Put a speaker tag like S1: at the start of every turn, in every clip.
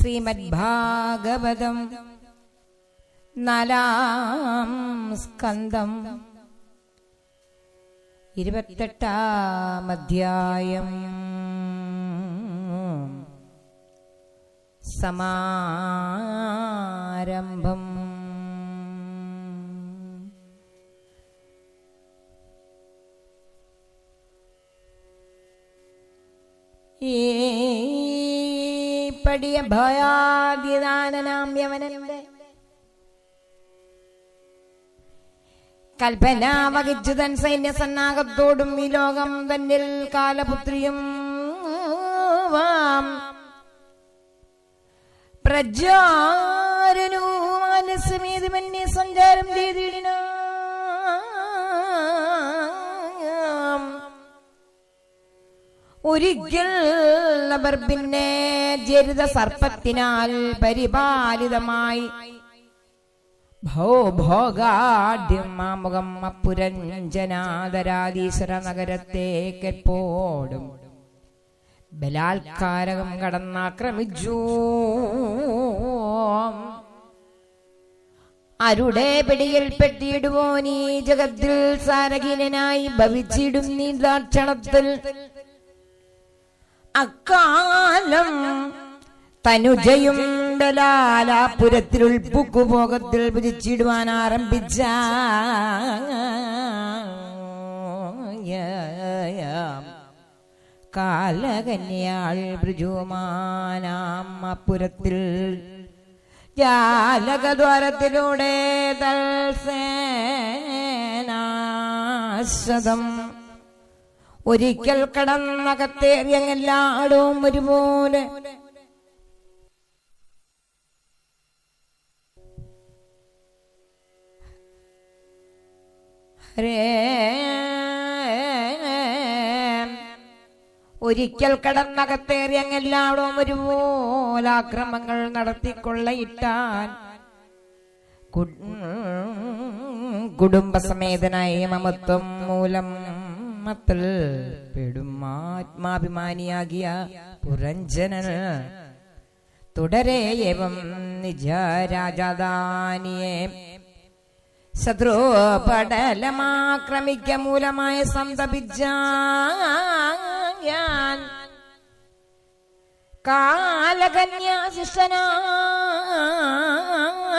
S1: ശ്രീമദ് ഭാഗവതം നാലാം സ്കന്ധം ഇരുപത്തെട്ടാം അധ്യായം സമാരംഭം. ഈ പടിയ ഭയാദിദാനനാം യവനന്റെ കൽപ്പന വഹിച്ചു തൻ സൈന്യ സന്നാഹത്തോടും ഈ ലോകം തന്നിൽ കാലപുത്രിയും വാം. പ്രജാരനു സഞ്ചാരം ചെയ്തിടിന? ഒരിക്കൽ അവർ പിന്നെ ജരിത സർപ്പത്തിനാൽ പരിപാലിതമായി. ഭോഭോഗാഢ്യം മാമുഖം അപ്പുരഞ്ജനാദരാധീശ്വര നഗരത്തേക്കെപ്പോഴും ബലാത്കാരകം കടന്നാക്രമിച്ചു. അരുടെ പിടിയിൽ പെട്ടിയിടുവോ നീ ജഗത്തിൽ സാരഹീനനായി ഭവിച്ചിടും നീ ദാക്ഷണത്തിൽ അക്കാലം തനുജയും ബലാലാപുരത്തിൽ പുതിച്ചിടുവാൻ ആരംഭിച്ച കാലകന്യാൾ ജാലകദ്വാരത്തിലൂടെ തൽസേനാശതം ഒരിക്കൽ കടന്നകത്തേറിയങ്ങെല്ലാടും ഒരുപോലെ. ഒരിക്കൽ കടന്നകത്തേറിയങ്ങെല്ലാടും ഒരുപോലെ ആക്രമങ്ങൾ നടത്തിക്കൊള്ളയിട്ടാൻ കുടുംബസമേതനായ മമത്വം മൂലം മത്തിൽ പെടും ആത്മാഭിമാനിയാകിയ പുരഞ്ജനൻ തുടരെ ഏവം നിജ രാജധാനിയെ ശത്രു പടലമാക്രമിക്ക മൂലമായി സന്തപിച്ച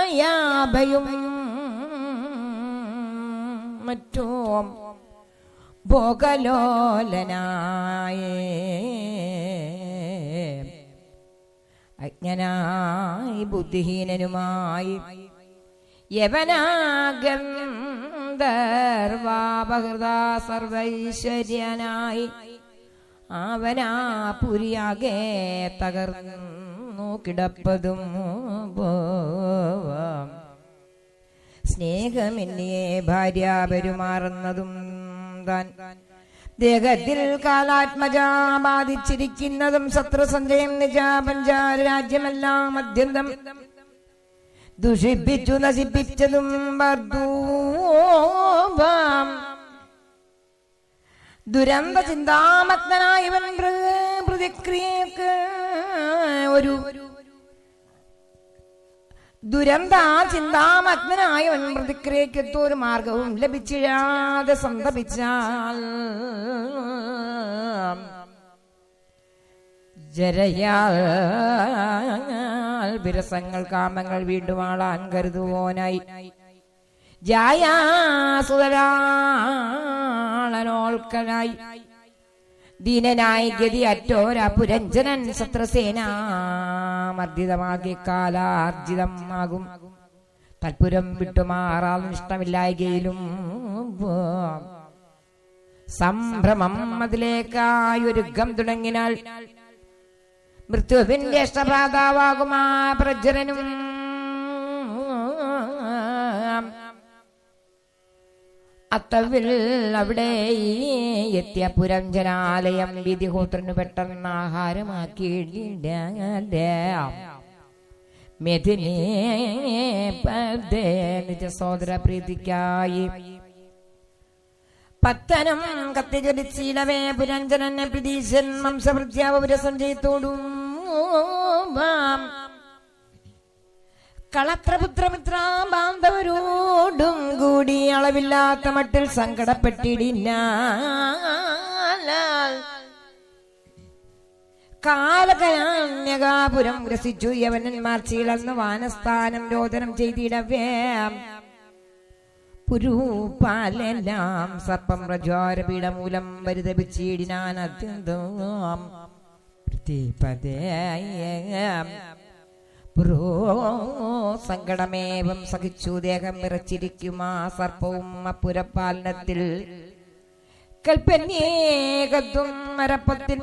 S1: കാലകന്യാശിഷ്ടനായും മറ്റും ഭോഗലോലനായ അജ്ഞനായി ബുദ്ധിഹീനനുമായി യവനാഗന്ധർവാപഹൃത സർവൈശ്വര്യനായി അവനാ പുരിയാകെ തകർന്നു കിടപ്പതും സ്നേഹമെന്നിയെ ഭാര്യ പെരുമാറുന്നതും ദേഹത്തിൽ കാലാത്മജ ബാധിച്ചിരിക്കുന്നതും ശത്രുസഞ്ജയം നിജാപഞ്ചാര രാജ്യമെല്ലാം അത്യന്തം. ദുഷിപ്പിച്ചു നശിപ്പിച്ചതും വർദ്ധൂപം ദുരന്ത ചിന്താമഗ്നായവൻ പ്രതിക്രിയക്ക് ഒരു ദുരന്ത ചിന്താമഗ്നായവൻ പ്രതിക്രിയക്കെത്തോ ഒരു മാർഗവും ലഭിച്ചിടാതെ സന്തപിച്ചാൽ ജരയാൽ വിരസങ്ങൾ കാമങ്ങൾ വീണ്ടും ആളാൻ കരുതുവോനായി. ജായാസുതരാളനോൾക്കനായി ദീനനായി ഗതി അറ്റോരപുരഞ്ജനൻ പുരഞ്ജനൻ ശത്രുസേന മർദ്ദിതമാകി കാലാർജിതം ആകും തൽപുരം വിട്ടുമാറാൻ ഇഷ്ടമില്ലായകയിലും സംഭ്രമം അതിലേക്കായൊരുക്കം തുടങ്ങിനാൽ മൃത്യുവിന്റെ ഇഷ്ടഭ്രാതാവാകുമാ പ്രജ്വരനും അത്തവിൽ അവിടെ എത്തിയ പുരഞ്ജനാലയം വിധിഹോത്രന് പെട്ടെന്ന് ആഹാരമാക്കി മെഥിനെ സോദര പ്രീതിക്കായി. പത്തനം കത്തിജ്വലിച്ചിടവേ പുരഞ്ജനനെ പ്രതീശൻ വംശവൃത്യാവപുര സഞ്ജയത്തോടും കളത്രപുത്രമിത്ര കൂടി അളവില്ലാത്ത മട്ടിൽ സങ്കടപ്പെട്ടിടില്ല കാലകാപുരം ഗ്രസിച്ചു യവനന്മാർ ചീളന്ന് വാനസ്ഥാനം രോദനം ചെയ്തിടവേ. പുരൂപ്പാലെല്ലാം സർപ്പം പ്രചോരപീഠമൂലം പരിതപിച്ചിടിനാൻ അത്യന്തം പ്രതിപദയം പുരോ സങ്കടമേവം സഹിച്ചു ദേഹം വിറച്ചിരിക്കും ആ സർപ്പവും അപ്പുരപാലനത്തിൽ കൽപ്പന്യേകത്വം മരപ്പത്തിൽ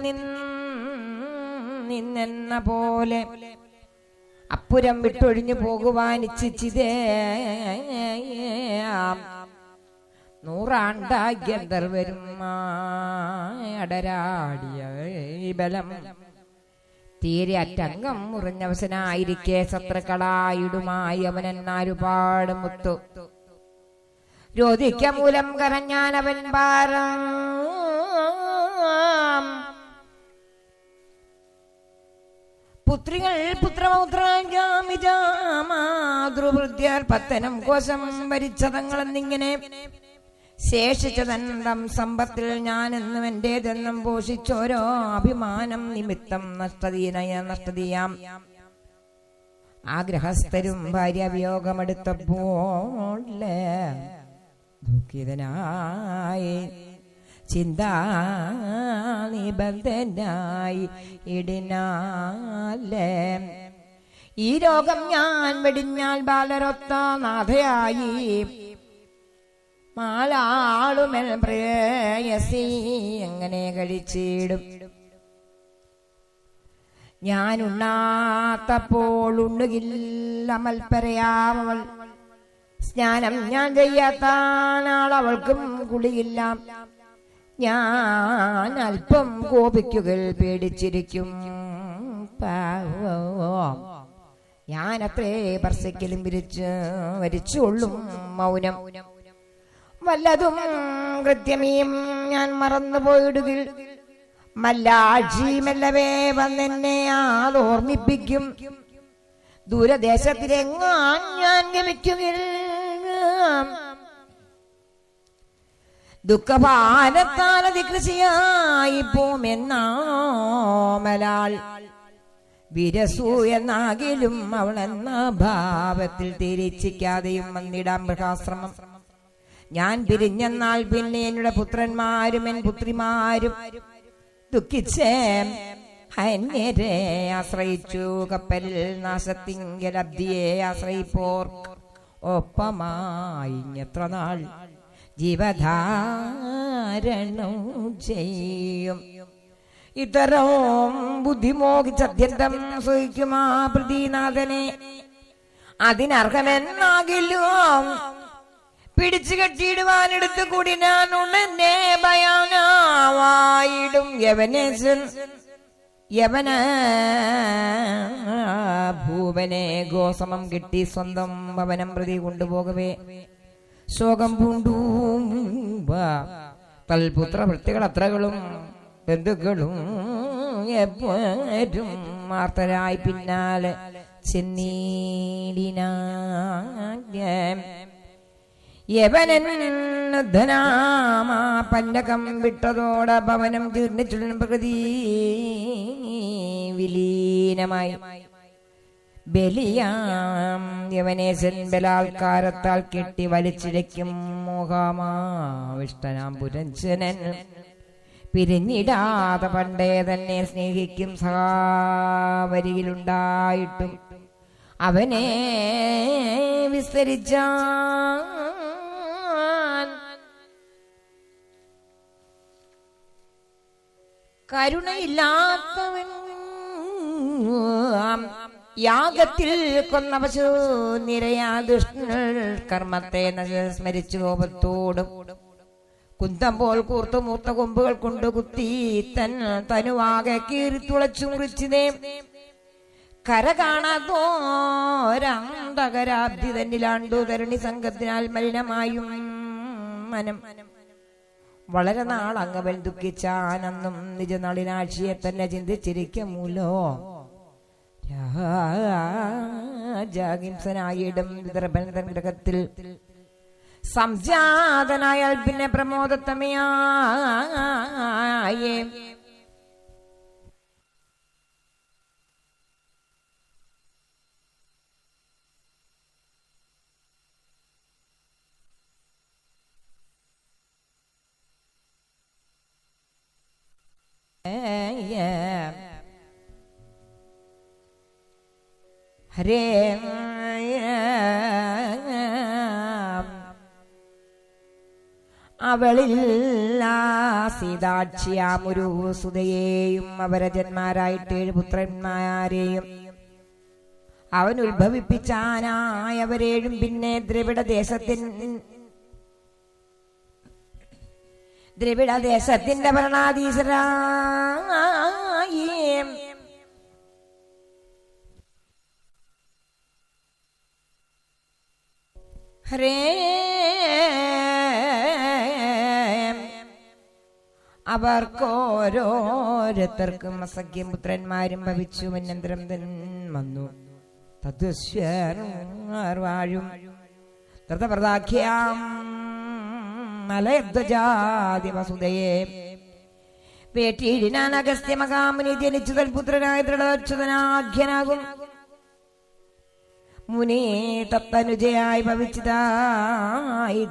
S1: നിന്നെന്ന പോലെ. അപ്പുരം വിട്ടൊഴിഞ്ഞു പോകുവാൻ ഇച്ഛിച്ചിതേ നൂറാണ്ടാഗ്യന്തർ വരും അടരാടിയ ബലം. തീരെ അറ്റംഗം മുറിഞ്ഞവസനായിരിക്കെ ശത്രുക്കളായിടുമായി അവനെന്നാരുപാട് മുത്തു. രോധിക്ക മൂലം കരഞ്ഞാൻ അവൻ പാരം പുത്രികൾ പുത്രപൗത്രമാതൃഭൃത്യർ പത്തനം കോശം ഭരിച്ചതങ്ങളെന്നിങ്ങനെ ശേഷിച്ചതന്തം സമ്പത്തിൽ ഞാനെന്നും എന്റേതെന്നും പോഷിച്ചോരോ അഭിമാനം നിമിത്തം നഷ്ടതീനയ നഷ്ടതീയാം. ഭാര്യ ഭാര്യാവിയോഗമെടുത്തപ്പോൾ ദുഃഖിതനായി ചിന്താനിബന്ധനായി ഇടിനാലേ. ഈ രോഗം ഞാൻ വെടിഞ്ഞാൽ ബാലരൊത്ത നാഥയായി. മാലാളുമെൽ പ്രേയസി എങ്ങനെ കഴിച്ചിടും? ഞാൻ ഉണ്ണാത്തപ്പോൾ ഉണ്ണുകില്ല മൽപ്പരയാവൾ സ്നാനം ഞാൻ ചെയ്യാത്താനാൾ അവൾക്കും കുളിയില്ല. ഞാൻ അല്പം കോപിക്കുകൾ പേടിച്ചിരിക്കും. ഞാനത്രേ പർസയ്ക്കലും വിരിച്ച് വരിച്ചുകൊള്ളും മൗനം. വല്ലതും കൃത്യമീം ഞാൻ മറന്നു പോയിടുകിൽ. മെല്ലവേ വന്നെന്നെ ആതോർമ്മിപ്പിക്കും ദൂരദേശത്തിലെങ്ങാൻ ഞാൻ ഗമിക്കുകിൽ. ദുഃഖഭാരത്താൽ അതികൃഷിയായി പോമെന്നാമലാൾ വിരസു എന്നാകിലും അവൾ എന്ന ഭാവത്തിൽ തിരിച്ചിക്കാതെയും വന്നിടാം മൃഗാശ്രമം ഞാൻ പിരിഞ്ഞെന്നാൽ പിന്നെ എന്നുടെ പുത്രന്മാരും എൻ പുത്രിമാരും ദുഃഖിച്ചേ. അന്യരെ ആശ്രയിച്ചു. കപ്പലിൽ നാശത്തിങ്കൽ അബ്ദിയെ ഒപ്പമായി എത്ര നാൾ ജീവധാരണം ചെയ്യും. ഇത്തരവും ബുദ്ധിമോഹിച്ചത്യന്തം സഹിക്കുമാ പ്രതിനാഥനെ. അതിനർഹമെന്നാകില്ലോ പിടിച്ചു കെട്ടിയിടുവാനെടുത്ത് കൂടി ഞാൻ ഉടനെ ഭയാനാവായിടും യവനേശൻ യവന ഭൂവനെ ഗോസമം കിട്ടി സ്വന്തം ഭവനം പ്രതി കൊണ്ടുപോകവേ. ശോകം പൂണ്ടു തൽപുത്ര വൃത്തികൾ അത്രകളും ബന്ധുക്കളും എപ്പോഴും മാർത്തരായി പിന്നാലെ ചെന്നീടിനാ. യവനനുദ്ധനാമാ പല്ലകം വിട്ടതോടെ ഭവനം ജീർണിച്ചുടൻ പ്രകൃതി വിലീനമായി. ബലിയാം യവനേശൻ ബലാത്കാരത്താൽ കെട്ടി വലിച്ചിഴയ്ക്കും മോഹാമാവിഷ്ടനാം പുരഞ്ജനൻ. പിരിഞ്ഞിടാതെ പണ്ടേ തന്നെ സ്നേഹിക്കും സഹാവരിയിലുണ്ടായിട്ടും. അവനെ വിസ്തരിച്ച കരുണയില്ലാത്തവൻ യാഗത്തിൽ കൊന്നവശു നിരയാ കർമ്മത്തെ സ്മരിച്ചു കോപത്തോടും. കുന്തം പോൽ കൂർത്തു മൂർത്ത കൊമ്പുകൾ കൊണ്ട് കുത്തി തൻ തനുവാകെ കീറി തുളച്ചു മുറിച്ചിതേ. കര കാണാതോരാന്തകരാബ്ധി തന്നിലാണ്ടു തരണി സംഘത്തിനാൽ മലിനമായും മനം. വളരെ നാൾ അങ്ങവൻ ദുഃഖിച്ചാനെന്നും നിജനളിനാക്ഷിയെ തന്നെ ചിന്തിച്ചിരിക്കുമൂലോ ജാഗിംസനായിടും വിദർഭൻ ഗ്രഹത്തിൽ സംജാതനായാൽ പിന്നെ പ്രമോദത്തമയായേ. ഹരേ അവളിൽ സീതാക്ഷിയാമൊരു സുതയെയും അവരജന്മാരായിട്ട് ഏഴ് പുത്രന്മാരെയും അവൻ ഉത്ഭവിപ്പിച്ചാനായവരേഴും പിന്നെ ദ്രവിഡ ദേശത്തിൻ ദ്രവിഡ ദേശത്തിന്റെ ഭരണാധീശരായി. അവർക്കോരോരുത്തർക്കും അസഖ്യം പുത്രന്മാരും ഭവിച്ചു അനന്തരം തൻ വന്നു. തദ്ശ്വരും വാഴും. ധൃതപ്രതാഖ്യാം മലയധ്വജാതി വസുതയെ വേട്ടിയിടിനാൻ അഗസ്ത്യ മകാമുനി ജനിച്ചു തൽപുത്രനായ ദൃഢച്യുതനാഖ്യനാകും മുനി തത്തനുജയായി ഭവിച്ചതായി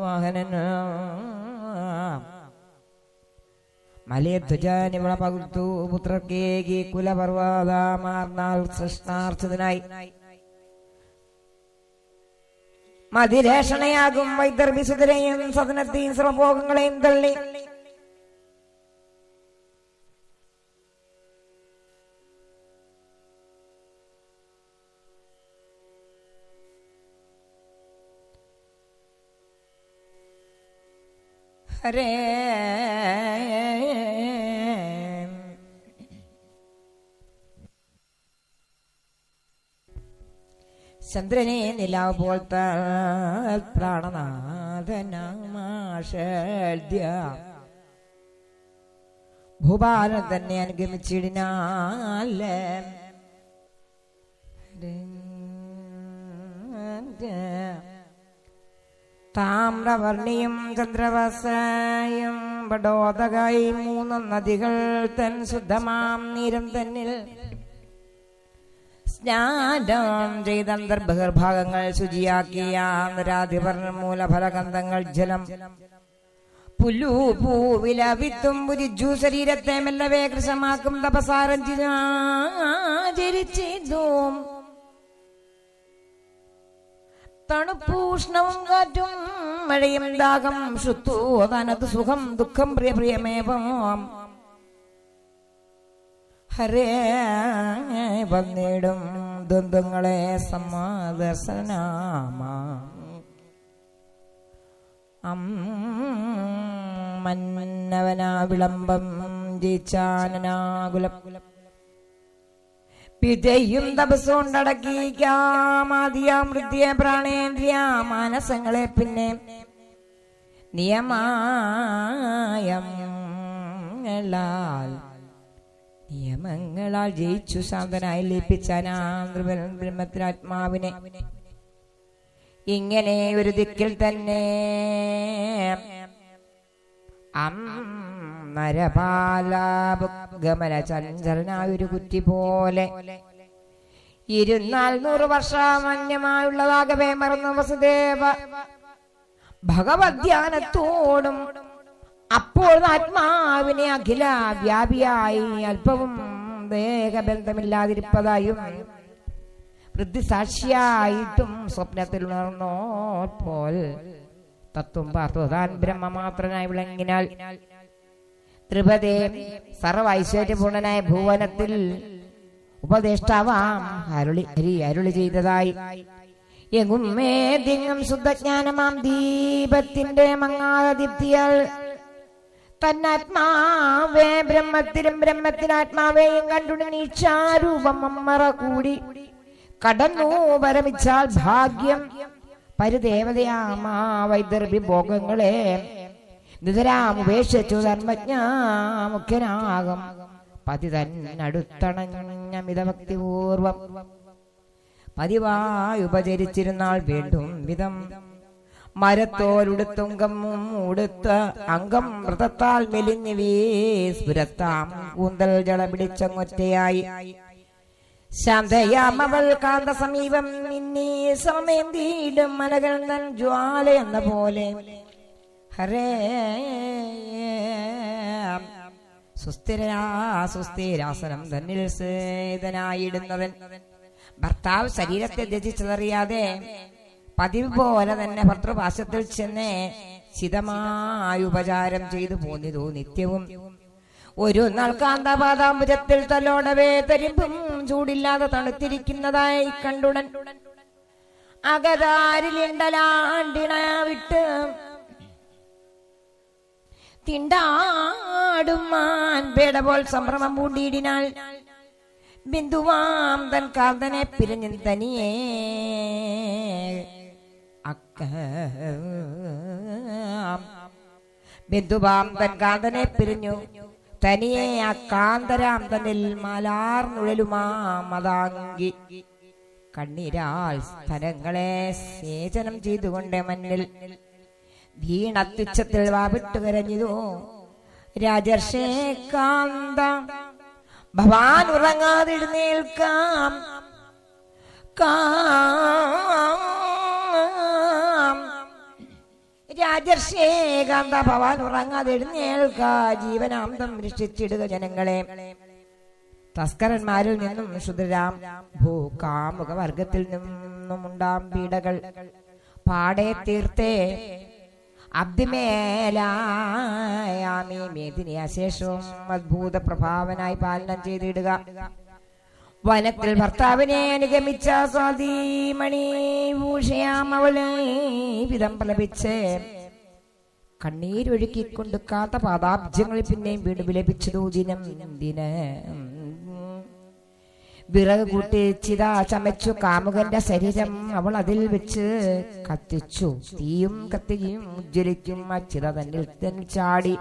S1: വാഹനൻ മലയധ്വജാനിവള പകുത്തു പുത്രക്കേകി മതിരേഷണയാകും വൈദർഭിസുതരെയും സദനത്തെയും സർവഭോഗങ്ങളെയും തള്ളി. ഹരേ ചന്ദ്രനെ നിലാവ് പോലത്തെ പ്രാണനാഥനാമാഷദ്യ. ഭൂപാലം തന്നെ അനുഗമിച്ചിടിനാല്. താമ്രവർണിയും ചന്ദ്രവസായും പടോദകായി മൂന്ന് നദികൾ തൻ ശുദ്ധമാം നീരം തന്നിൽ. സ്നാനം ചെയ്ത അന്തർബഹിർഭാഗങ്ങൾ ശുചിയാക്കിയ നരാധിപർണ മൂലഫലഗന്ധങ്ങൾ ജലം. പുല്ലു പൂവില വിത്തും പുരിജു ശരീരത്തെ മെല്ലവേ കൃശമാക്കും തപസാരം ചരിച്ചിതു തണുപ്പൂഷ്ണവും കാറ്റും മഴയും ദാഹം ശുത്തു തനത് സുഖം ദുഃഖം പ്രിയ പ്രിയമേവം. ഹരേ വന്നിടും ദ്വന്ദ്ങ്ങളെ സമാദർശനാമ. മന്നവനാ വിളംബം ജയിച്ചാനനാകുലം. പിതയും തപസ്സുകൊണ്ടടക്കിക്കാമാതിയാം വൃത്തിയ പ്രാണേന്ദ്രിയ മാനസങ്ങളെ പിന്നെ. നിയമായങ്ങളാൽ നിയമങ്ങളാൽ ജയിച്ചു ശാന്തനായി ലയിപ്പിച്ചാനാന്തൃപൻ ആത്മാവിനെ ഇങ്ങനെ ഒരു ദിക്കിൽ തന്നെ നരപാലാപഗമന ചഞ്ചലനായ ഒരു കുറ്റി പോലെ ഇരുന്നാൽ നൂറ് വർഷമന്യമായുള്ളതാകവേ മറന്നു വസുദേവ. ഭഗവദ്ധ്യാനത്തോടും അപ്പോൾ ആത്മാവിനെ അഖില വ്യാപിയായി അല്പവും ദേഹബന്ധമില്ലാതിരിപ്പതായും വൃദ്ധിസാക്ഷിയായിട്ടും സ്വപ്നത്തിൽ ഉണർന്നോ പോൽ തത്വം പാർത്തു. താൻ ബ്രഹ്മമാത്രനായി വിളങ്ങിനാൽ ത്രിപദേ സർവൈശ്വര്യപൂർണനായ ഭുവനത്തിൽ ഉപദേഷ്ടാവാം അരുളി ഹരി അരുളി ചെയ്തതായി. എങ്ങും മേദിങ്ങും ശുദ്ധജ്ഞാനമാം ദീപത്തിന്റെ മങ്ങാദീപ്തിയാൽ തന്നാത്മാവേ ബ്രഹ്മത്തിലും ബ്രഹ്മത്തിനാത്മാവേയും കണ്ടു നീക്ഷാരൂപം അമ്മറ കൂടി കടന്നു വരമിച്ചാൽ ഭാഗ്യം. പരിദേവതയാമാ വൈദർഭി ഭോഗങ്ങളെ നിതരാമുപേക്ഷിച്ചു ധർമ്മജ്ഞാമുഖ്യനാകും. പതി തന്നടുത്തണഞ്ഞമിതഭക്തിപൂർവം പതിവായുപചരിച്ചിരുന്നാൾ വീണ്ടും വിധം. മരത്തോലുടുത്തുങ്കം ഉടുത്ത് അംഗം മൃതത്താൽ മെലിഞ്ഞു വീസ്പുരത്താം കൂന്തൽ ജള പിടിച്ചങ്ങൊറ്റയായി. ശാന്തയാമവൾ കാന്ത സമീപം നിന്നീ സമേന്തിയിടും മനകൾ നൻ ജ്വാല എന്ന പോലെ. ഹരേ സുസ്ഥിരാ സുസ്ഥിരാസനം തന്നിൽ സേതനായിടുന്നവൻ ഭർത്താവ് ശരീരത്തെ ത്യജിച്ചതറിയാതെ പതിവ് പോലെ തന്നെ ഭർത്തൃപാശത്തിൽ ചെന്ന് ഉപചാരം ചെയ്തു പോന്നിതു നിത്യവും. ഒരു നാൾ കാന്തപാതാംബുജത്തിൽ തലോടവേ തരിമ്പും ചൂടില്ലാതെ തണുത്തിരിക്കുന്നതായി കണ്ടുടൻ. അകതാരിലിണ്ടലാണ്ടിണ വിട്ട് തിണ്ടാടും മാൻ പേടപോൽ സംഭ്രമം പൂണ്ടിയിടിനാൾ. ബിന്ദുവാം തൻ കാന്തനെ പിരിഞ്ഞു തനിയേ. കാന്തനെ പിരിഞ്ഞു. തനിയെ ആ കാന്തരാം മലാർന്നുഴലുമാ മതാങ്കി കണ്ണീരാൽ സ്ഥലങ്ങളെ സേചനം ചെയ്തുകൊണ്ട് മണ്ണിൽ വീണത്തിച്ചത്തിൽ വാവിട്ട് കരഞ്ഞിതു. രാജർഷേ കാന്ത ഭവാൻ ഉറങ്ങാതിരുന്നേൽക്കാം. കാം രാജർഷേ കാന്ത ഭവാൻ ഉറങ്ങാതെഴുന്നേൽക്ക ജീവനാന്തം രക്ഷിച്ചിടുക ജനങ്ങളെ. തസ്കരന്മാരിൽ നിന്നും ക്ഷുദ്രാം ഭൂ കാമുക വർഗത്തിൽ നിന്നും ഉണ്ടാം പീഡകൾ. പാടെ തീർത്തേ. അബ്ദിമേലായാമി മേദിനി അശേഷവും അത്ഭുത പ്രഭാവനായി പാലനം ചെയ്തിടുക. വനത്തിൽ ഭർത്താവിനെ അനുഗമിച്ച സ്വാധീമണി ഭൂഷയാം വിധം പ്രലപിച്ച് കണ്ണീരൊഴുക്കിക്കൊണ്ട് കാത്ത പാദാബ്ജങ്ങളിൽ പിന്നെയും വീട് വിലപിച്ചതു ദിനം ദിന. വിറക് കൂട്ടി ചിത ചമച്ചു കാമുകന്റെ ശരീരം അവൾ അതിൽ വെച്ച് കത്തിച്ചു. തീയും കത്തിയും ഉജ്ജ്വലിക്കും ആ ചിത തന്നിൽ തന്നെ ചാടി.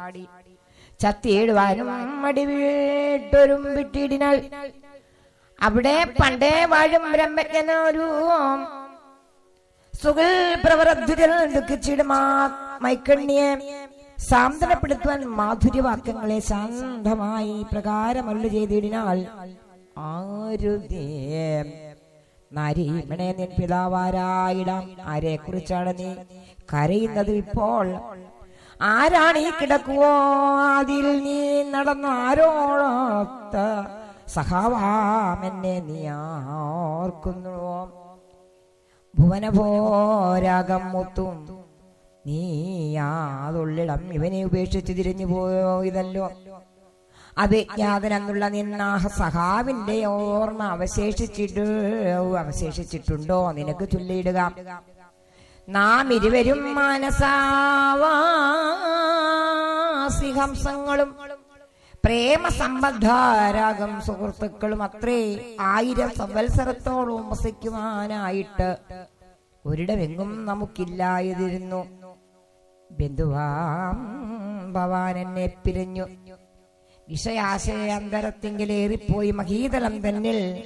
S1: ചത്തിയിടുവാനും മടി വീട്ടൊരും വിട്ടിടിനാൽ അവിടെ പണ്ടേ വാഴും ബ്രഹ്മജ്ഞനൊരു സുഖൽ പ്രവരധ്വജൽ ദുഃഖിച്ചിടുമാ മൈക്കണ്ണിയെ സാന്ത്വനപ്പെടുത്തുവാൻ മാധുര്യവാക്യങ്ങളെ ശാന്തമായി പ്രകാരമല്ല ചെയ്തിടിനാൽ ആരുതേ? നരീമണെ നിൻ പിതാവാരായിടാം. ആരെ കുറിച്ചാണ് നീ കരയുന്നത് ഇപ്പോൾ? ആരാണ് ഈ കിടക്കുവോ? അതിൽ നീ നടന്ന സഖാവാമെന്നെ നീ ഓർക്കുന്നുവോ ഭുവനഭോരാഗം മുത്തും നീ യാതൊള്ളിടം ഇവനെ ഉപേക്ഷിച്ച് തിരിഞ്ഞു പോയോ ഇതല്ലോ അവിജ്ഞാതനെന്നുള്ള നിന്നാഹ സഹാവിന്റെ ഓർമ്മ അവശേഷിച്ചിട്ട് അവശേഷിച്ചിട്ടുണ്ടോ? നിനക്ക് ചൊല്ലിയിടുക. നാം ഇരുവരും മാനസാവാസിഹംസങ്ങളും പ്രേമസംബദ്ധാരാഗം സുഹൃത്തുക്കളും അത്രേ ആയിരം സംവത്സരത്തോളം വസിക്കുവാനായിട്ട് ഒരിടമെങ്ങും നമുക്കില്ലായതിരുന്നു ബന്ധുവാം ഭവാൻ എന്നെ പിരിഞ്ഞു. വിഷയാശയന്തരത്തിങ്കിലേറിപ്പോയി മഹീതലം തന്നിൽ.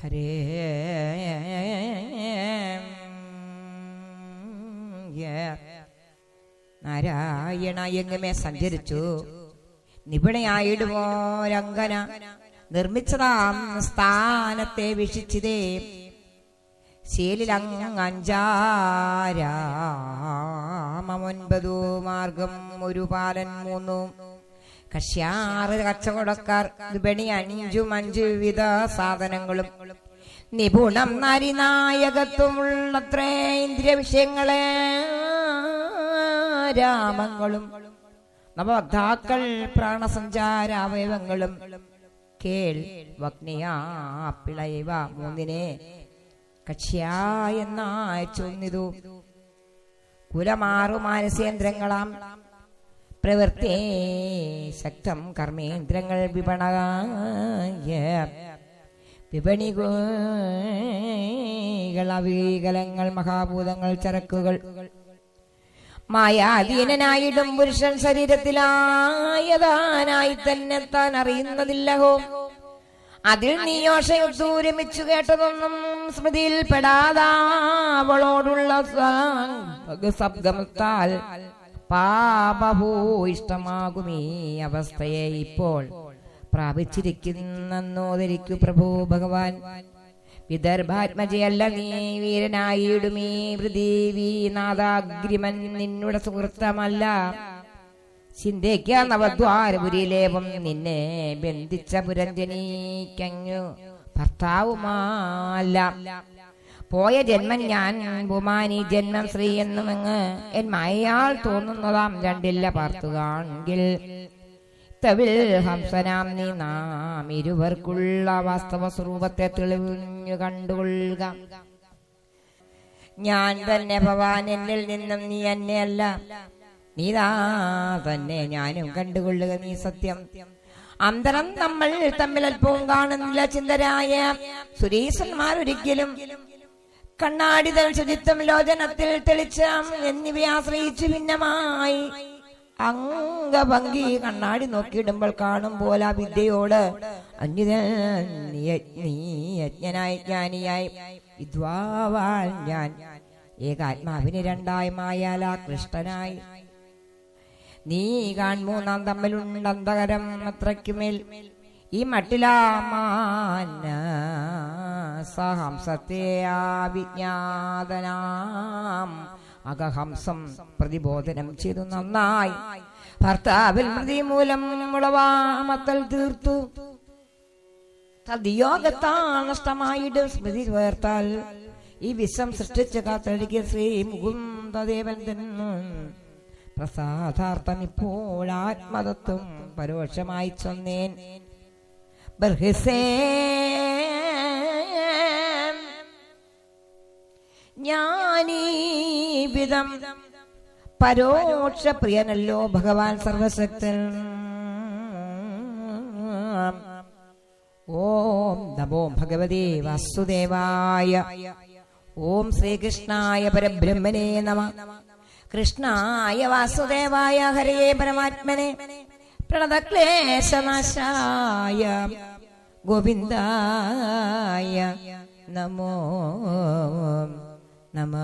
S1: ഹരേ നാരായണ എങ്ങുമേ സഞ്ചരിച്ചു? നിപുണയായിടുമോ രംഗന? നിർമ്മിച്ചതാം സ്ഥാനത്തെ വിഷിച്ചിതേ ശീലിലങ്ങഞ്ചാരാമൊൻപതു മാർഗം ഒരു പാലൻ മൂന്നു. കശ്യാറ് കച്ചവടക്കാർ വിപണി അഞ്ചും അഞ്ച് വിവിധ സാധനങ്ങളും. നിപുണം നരിനായകത്വമുള്ളത്രേ ഇന്ദ്രിയ വിഷയങ്ങളെ രാമങ്ങളും. നവഭക്താക്കൾ പ്രാണസഞ്ചാര അവയവങ്ങളും കേൾ വഗ്നിയാ പിളയവ മൂന്നിനെ കക്ഷ്യായെന്നായി ചൊന്നിതു കുലമാറു മാനസേന്ദ്രങ്ങളാം. പ്രവൃത്തി ശക്തം കർമ്മേന്ദ്രങ്ങൾ വിപണയ വിപണികളവീകലങ്ങൾ മഹാഭൂതങ്ങൾ ചരക്കുകൾ. മായാധീനനായിടും പുരുഷൻ ശരീരത്തിലായതാനായി തന്നെ താൻ അറിയുന്നതില്ലഹോ അതിൽ നീയോഷയൊത്തു രമിച്ചു കേട്ടതൊന്നും സ്മൃതിയിൽ പെടാതാവളോടുള്ള സബ്ഗമത്താൽ പാപഭൂയിഷ്ടമാകുമീ അവസ്ഥയെ ഇപ്പോൾ പ്രാപിച്ചിരിക്കുന്നോദരിക്കു പ്രഭു ഭഗവാൻ. വിദർഭാത്മജയല്ല നീ വീരനായിടുമീ പൃഥിവി നാദാഗ്രിമൻ നിന്നുടെ സുഹൃത്തമല്ല. ചിന്തയ്ക്ക നവദ്വാരപുരിയിലേവം നിന്നെ ബന്ധിച്ച പുരഞ്ജനീക്കങ്ങു ഭർത്താവുമല്ല. പോയ ജന്മം ഞാൻ ബുമാനി ജന്മം ശ്രീ എന്നുമെങ്ങ് എൻ മായയാൾ തോന്നുന്നതാം രണ്ടില്ല പാർത്തുകാണെങ്കിൽ തവിൽ ഹംസനാം നീ നാം ഇരുവർക്കുള്ള വാസ്തവ സ്വരൂപത്തെ തെളിഞ്ഞു കണ്ടുകൊള്ളുക. ഞാൻ തന്നെ ഭവാൻ എന്നിൽ നിന്നും നീ എന്നെയല്ല നീതാ തന്നെ ഞാനും കണ്ടുകൊള്ളുക നീ സത്യം. അന്തരം നമ്മൾ തമ്മിൽ അല്പവും കാണുന്നില്ല ചിന്തരായ സുരീശന്മാർ ഒരിക്കലും കണ്ണാടിതൽ ശുചിത്വം ലോചനത്തിൽ തെളിച്ചം എന്നിവയെ ആശ്രയിച്ചു ഭിന്നമായി. അംഗഭംഗി കണ്ണാടി നോക്കിയിടുമ്പോൾ കാണും പോലെ ആ വിദ്യയോട് അന്യത നീ നീ യജ്ഞനായി ജ്ഞാനിയായി വിദ്വാവാൻ ഞാൻ ഏകാത്മാവിന് രണ്ടായി മായാല കൃഷ്ണനായി. നീ കാൺമൂന്നാം തമ്മിലുണ്ട് അന്തകരം അത്രയ്ക്കുമേൽ. ഈ മട്ടിലാമാന സഹംസത്തെ വിജ്ഞാതനാം അകഹംസം പ്രതിബോധനം ചെയ്തു നന്നായി. ഭർത്താവിൽ മൃതി മൂലം മുളവാമത്തൽ തീർത്തു. തദ്യോഗത്താൽ നഷ്ടമായിട്ട് സ്മൃതി ചേർത്താൽ ഈ വിഷം സൃഷ്ടിച്ച കാത്തഴുകിയ ശ്രീ മുകുന്ദദേവൻ തന്നെ പ്രസാദാർത്ഥം ഇപ്പോൾ ആത്മതത്വം പരോക്ഷമായി ചൊന്നേൻ. ബർഹിസേ ഞാനീ വിധം പരോക്ഷ പ്രിയനല്ലോ ഭഗവാൻ സർവശക്തൻ. ഓം നമോ ഭഗവതേ വാസുദേവായ. ഓം ശ്രീകൃഷ്ണായ പരബ്രഹ്മനേ നമ. കൃഷ്ണായ വാസുദേവായ ഹരേ പരമാത്മനെ. പ്രണതക്ലേശനാശായ. ഗോവിന്ദായ നമോ. നമ